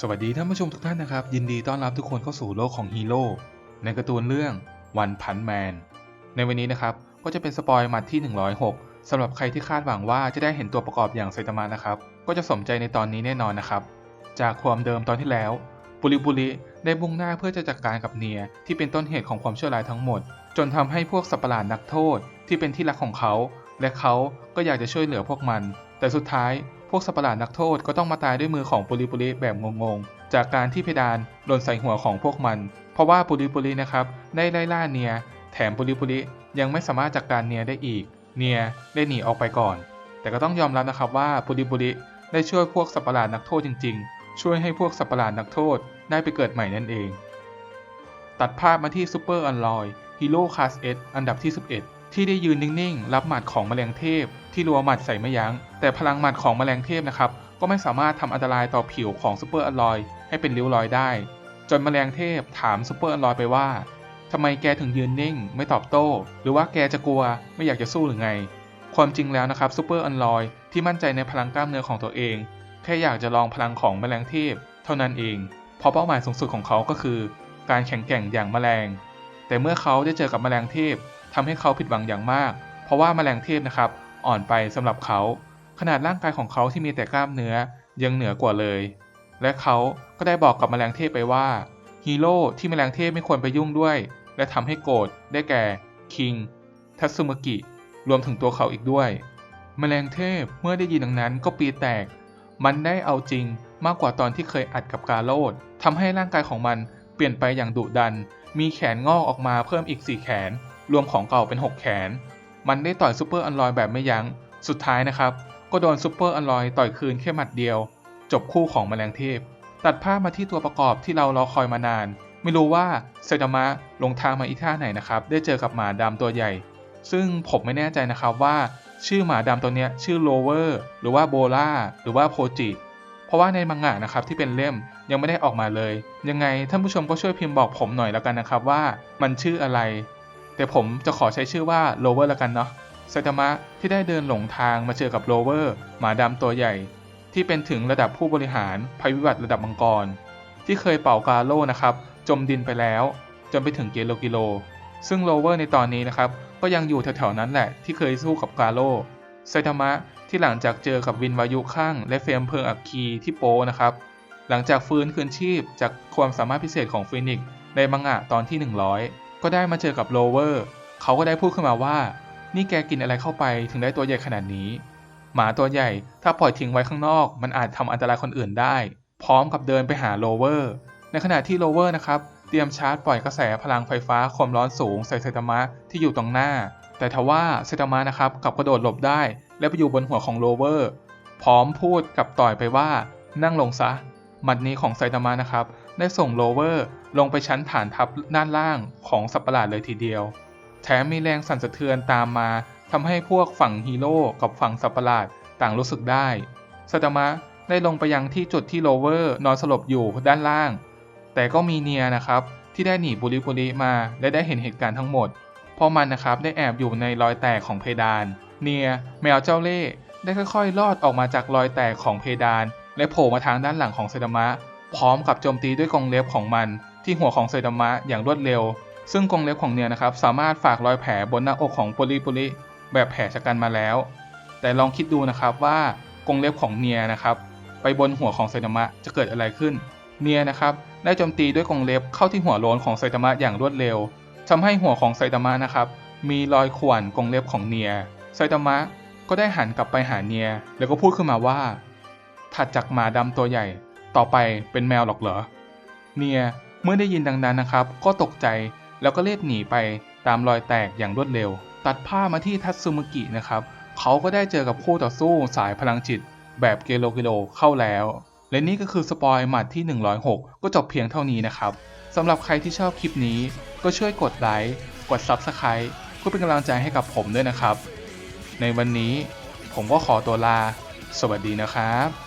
สวัสดีท่านผู้ชมทุกท่านนะครับ ยินดีต้อนรับทุกคนเข้าสู่โลกของฮีโร่ในการ์ตูนเรื่องวันพันแมนในวันนี้นะครับ ก็จะเป็นสปอยล์มัดที่ 106สำหรับใครที่คาดหวังว่าจะได้เห็นตัวประกอบอย่างไซตามะนะครับ ก็จะสมใจในตอนนี้แน่นอนนะครับ จากความเดิมตอนที่แล้วบุริบุริได้บุ่งหน้าเพื่อจะจัดการกับเนียที่เป็นต้นเหตุของความชั่วร้ายทั้งหมด จนทำให้พวกสัปหลาดนักโทษที่เป็นที่รักของเขา และเขาก็อยากจะช่วยเหลือพวกมัน แต่สุดท้าย พวกสัปหลาดนักโทษก็ต้องมาตายด้วยมือของปุริปุริแบบงงๆ จากการที่เพดานหล่นใส่หัวของพวกมัน เพราะว่าปุริปุรินะครับได้ไล่ล่าเนีย แถมปุริปุริยังไม่สามารถจัดกการเนียได้อีก เนียได้หนีออกไปก่อน แต่ก็ต้องยอมรับนะครับว่าปุริปุริได้ช่วยพวกสัปหลาดนักโทษจริง ๆ ช่วยให้พวกสัปหลาดนักโทษได้ไปเกิดใหม่นั่นเอง ตัดภาพมาที่ซูเปอร์อ l ลอยฮีโร่คลาสเออันดับที่ 11 ที่ได้ยืนนิ่งๆ รับหมัดของแมลงเทพ ที่รัวหมัดใส่ไม่ยัง้ง แต่พลังหมัดของแมลงเทพนะครับ ก็ไม่สามารถทำอันตรายต่อผิวของซูเปอร์อลอยให้เป็นริ้วรอยได้ จนแมลงเทพถามซูเปอร์อลอยไปว่าทำไมแกถึงยืนนิ่ง ไม่ตอบโต้ หรือว่าแกจะกลัวไม่อยากจะสู้หรือไง ความจริงแล้วนะครับซูเปอร์อ l ลอยที่มั่นใจในพลังกล้ามเนื้อของตัวเอง แค่อยากจะลองพลังของแมลงเทพ เท่านั้นเองเพราะเป้าหมายสูงสุดของเขาก็คือ การแข่งแกร่งอย่างแมลง แต่เมื่อเขาได้เจอกับแมลงเทพ ทำให้เขาผิดหวังอย่างมาก เพราะว่าแมลงเทพนะครับ อ่อนไปสำหรับเขา ขนาดร่างกายของเขาที่มีแต่กล้ามเนื้อยังเหนือกว่าเลย และเขาก็ได้บอกกับแมลงเทพไปว่าฮีโร่ที่แมลงเทพไม่ควรไปยุ่งด้วย และทำให้โกรธได้แก่คิงทัตสึมกิ รวมถึงตัวเขาอีกด้วย แมลงเทพเมื่อได้ยินดังนั้นก็ปีแตก มันได้เอาจริงมากกว่าตอนที่เคยอัดกับกาโลดทำให้ร่างกายของมันเปลี่ยนไปอย่างดุดัน มีแขนงอกออกมาเพิ่มอีก4แขน รวมของเก่าเป็น 6 แขน มันได้ต่อยซูเปอร์อันลอยแบบไม่ยัง้ง สุดท้ายนะครับ ก็โดนซูเปอร์อันลอยต่อยคืนแค่หมัดเดียว จบคู่ของแมลงเทพ ตัดภาพมาที่ตัวประกอบที่เรารอคอยมานาน ไม่รู้ว่าไซตามะลงทางมาอีท่าไหนนะครับ ได้เจอกับหมาดำตัวใหญ่ ซึ่งผมไม่แน่ใจนะครับว่าชื่อหมาดำตัวเนี้ยชื่อโลเวอร์หรือว่าโบล่าหรือว่าโพจิเพราะว่าในมังงะนะครับที่เป็นเล่มยังไม่ได้ออกมาเลย ยังไงท่านผู้ชมก็ช่วยพิมพ์บอกผมหน่อยแล้วกันนะครับว่า มันชื่ออะไร แต่ผมจะขอใช้ชื่อว่าโลเวอร์ล้วกันเนาะไซตามะที่ได้เดินหลงทางมาเจอกับโลเวอร์ หมาดำตัวใหญ่ ที่เป็นถึงระดับผู้บริหารภัยพิบัติระดับมังกร ที่เคยเป่ากาโลนะครับ จมดินไปแล้ว จนไปถึงเกโลกิโล ซึ่งโลเวอร์ในตอนนี้นะครับ ก็ยังอยู่แถวๆนั้นแหละ ที่เคยสู้กับกาโลไซตามะที่หลังจากเจอกับวินวายุข้างและเฟรมเพลิงอัคคีที่โปนะครับ หลังจากฟื้นคืนชีพจากความสามารถพิเศษของฟินิกในมังงะตอนที่ 100 ก็ได้มาเจอกับโลเวอร์เขาก็ได้พูดขึ้นมาว่า นี่แกกินอะไรเข้าไปถึงได้ตัวใหญ่ขนาดนี้ หมาตัวใหญ่ถ้าปล่อยทิ้งไว้ข้างนอก มันอาจทำอันตรายคนอื่นได้ พร้อมกับเดินไปหาโลเวอร์ ในขณะที่โลเวอร์นะครับเตรียมชาร์จปล่อยกระแสพลังไฟฟ้าความร้อนสูงใส่ไซตามะที่อยู่ตรงหน้า แต่ทว่าไซตามะนะครับกลับกระโดดหลบได้ และไปอยู่บนหัวของโลเวอร์ พร้อมพูดกับต่อยไปว่า นั่งลงซะ มัดนี้ของไซตามะนะครับ ได้ส่งโลเวอร์ลงไปชั้นฐานทัพด้านล่างของสัตว์ประหลาดเลยทีเดียว แถมมีแรงสั่นสะเทือนตามมาทำให้พวกฝั่งฮีโร่กับฝั่งสัตว์ประหลาดต่างรู้สึกได้ไซตามะได้ลงไปยังที่จุดที่โลเวอร์นอนสลบอยู่ด้านล่าง แต่ก็มีเนียนะครับที่ได้หนีบุริบุริมาและได้เห็นเหตุการณ์ทั้งหมด เพราะมันนะครับได้แอบอยู่ในรอยแตกของเพดาน เนียแมวเจ้าเล่ได้ค่อยๆลอดออกมาจากรอยแตกของเพดาน และโผล่มาทางด้านหลังของไซดามะ พร้อมกับโจมตีด้วยกรงเล็บของมันที่หัวของไซดามะอย่างรวดเร็ว ซึ่งกรงเล็บของเนียนะครับ สามารถฝากรอยแผลบนหน้าอกของปุริปุริแบบแผลชะกันมาแล้ว แต่ลองคิดดูนะครับว่ากรงเล็บของเนียนะครับ ไปบนหัวของไซตามะจะเกิดอะไรขึ้น เนียนะครับได้โจมตีด้วยกรงเล็บเข้าที่หัวโลนของไซตามะอย่างรวดเร็วทำให้หัวของไซตามะนะครับมีรอยข่วนกรงเล็บของเนียไซตามะก็ได้หันกลับไปหาเนีย แล้วก็พูดขึ้นมาว่า ถัดจากหมาดำตัวใหญ่ ต่อไปเป็นแมวหรอกเหรอ เนียเมื่อได้ยินดังนั้นนะครับ ก็ตกใจแล้วก็เรียบหนีไปตามรอยแตกอย่างรวดเร็ว ตัดผ้ามาที่ทัตสึมุกินะครับ เขาก็ได้เจอกับคู่ต่อสู้สายพลังจิต แบบเกโลกิโลเข้าแล้ว และนี่ก็คือสปอยหมัดที่ 106 ก็จบเพียงเท่านี้นะครับสำหรับใครที่ชอบคลิปนี้ ก็ช่วยกดไลค์กด Subscribe เพื่อเป็นกำลังใจให้กับผมด้วยนะครับ ในวันนี้ผมก็ขอตัวลา สวัสดีนะครับ